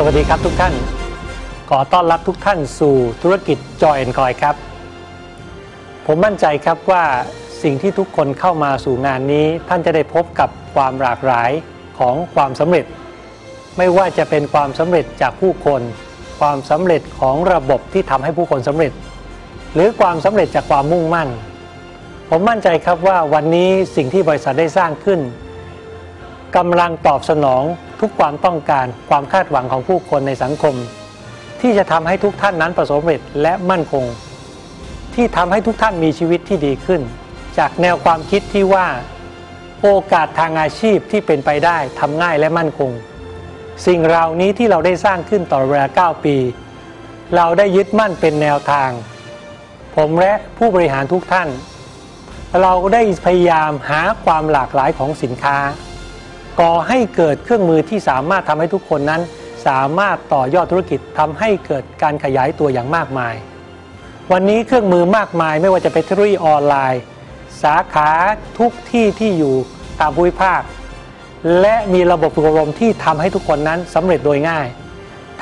สวัสดีครับทุกท่าน ขอต้อนรับทุกท่านสู่ธุรกิจจอยแอนคอยครับ ผมมั่นใจครับว่าสิ่งที่ทุกคนเข้ามาสู่งานนี้ ท่านจะได้พบกับความหลากหลายของความสำเร็จ ไม่ว่าจะเป็นความสำเร็จจากผู้คน ความสำเร็จของระบบที่ทำให้ผู้คนสำเร็จ หรือความสำเร็จจากความมุ่งมั่น ผมมั่นใจครับว่าวันนี้สิ่งที่บริษัทได้สร้างขึ้นกำลังตอบสนอง ทุกความต้องการความคาดหวังของผู้คนในสังคม ที่จะทำให้ทุกท่านนั้นประสบความสำเร็จและมั่นคง ที่ทำให้ทุกท่านมีชีวิตที่ดีขึ้น จากแนวความคิดที่ว่า โอกาสทางอาชีพที่เป็นไปได้ทำง่ายและมั่นคง สิ่งเหล่านี้ที่เราได้สร้างขึ้นต่อเวลา 9 ปี เราได้ยึดมั่นเป็นแนวทาง ผมและผู้บริหารทุกท่าน เราได้พยายามหาความหลากหลายของสินค้า ก่อให้เกิดเครื่องมือที่สามารถทำให้ทุกคนนั้น สามารถต่อยอดธุรกิจทำให้เกิดการขยายตัวอย่างมากมาย วันนี้เครื่องมือมากมายไม่ว่าจะเป็นเทคโนโลยีออนไลน์ สาขาทุกที่ที่อยู่ตามภูมิภาค และมีระบบฝึกอบรมที่ทำให้ทุกคนนั้นสำเร็จโดยง่าย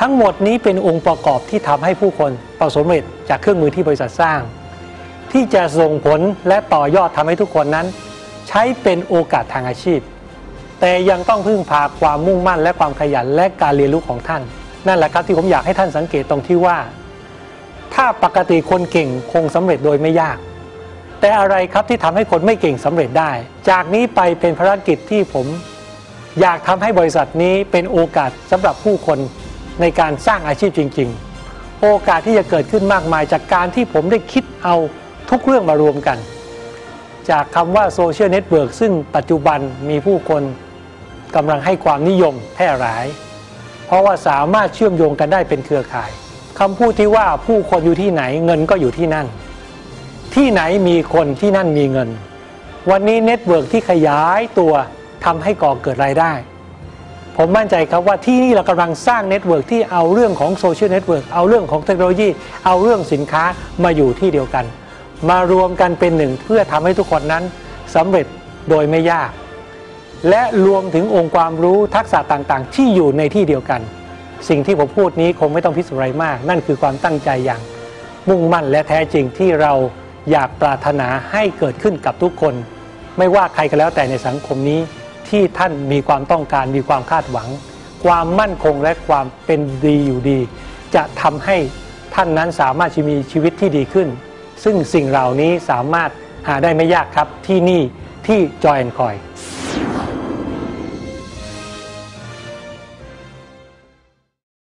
ทั้งหมดนี้เป็นองค์ประกอบที่ทำให้ผู้คนประสบความสำเร็จจากเครื่องมือที่บริษัทสร้าง ที่จะส่งผลและต่อยอดทำให้ทุกคนนั้น ใช้เป็นโอกาสทางอาชีพ แต่ยังต้องพึ่งพาความมุ่งมั่นและความขยันและการเรียนรู้ของท่าน นั่นแหละครับที่ผมอยากให้ท่านสังเกตตรงที่ว่า ถ้าปกติคนเก่งคงสำเร็จโดยไม่ยาก แต่อะไรครับที่ทำให้คนไม่เก่งสำเร็จได้ จากนี้ไปเป็นภารกิจที่ผม อยากทำให้บริษัทนี้เป็นโอกาสสำหรับผู้คนในการสร้างอาชีพจริง ๆ โอกาสที่จะเกิดขึ้นมากมายจากการที่ผมได้คิดเอาทุกเรื่องมารวมกัน จากคำว่าโซเชียลเน็ตเวิร์กซึ่งปัจจุบันมีผู้คน กำลังให้ความนิยมแพร่หลาย เพราะว่าสามารถเชื่อมโยงกันได้เป็นเครือข่ายคำพูดที่ว่าผู้คนอยู่ที่ไหนเงินก็อยู่ที่นั่น ที่ไหนมีคนที่นั่นมีเงิน วันนี้เน็ตเวิร์กที่ขยายตัวทำให้ก่อเกิดรายได้ ผมมั่นใจครับว่าที่นี่เรากำลังสร้างเน็ตเวิร์กที่เอาเรื่องของโซเชียลเน็ตเวิร์กเอาเรื่องของเทคโนโลยี เอาเรื่องสินค้ามาอยู่ที่เดียวกัน มารวมกันเป็นหนึ่งเพื่อทำให้ทุกคนนั้นสำเร็จโดยไม่ยาก และรวมถึงองค์ความรู้ทักษะต่างๆ ที่อยู่ในที่เดียวกัน สิ่งที่ผมพูดนี้คงไม่ต้องพิสูจน์อะไรมาก นั่นคือความตั้งใจอย่าง มุ่งมั่นและแท้จริงที่เราอยากปรารถนาให้เกิดขึ้นกับทุกคน ไม่ว่าใครก็แล้วแต่ในสังคมนี้ที่ท่านมีความต้องการมีความคาดหวัง ความมั่นคงและความเป็นดีอยู่ดี จะทำให้ท่านนั้นสามารถมีชีวิตที่ดีขึ้น ซึ่งสิ่งเหล่านี้สามารถหาได้ไม่ยากครับที่นี่ที่จอยแอนคอย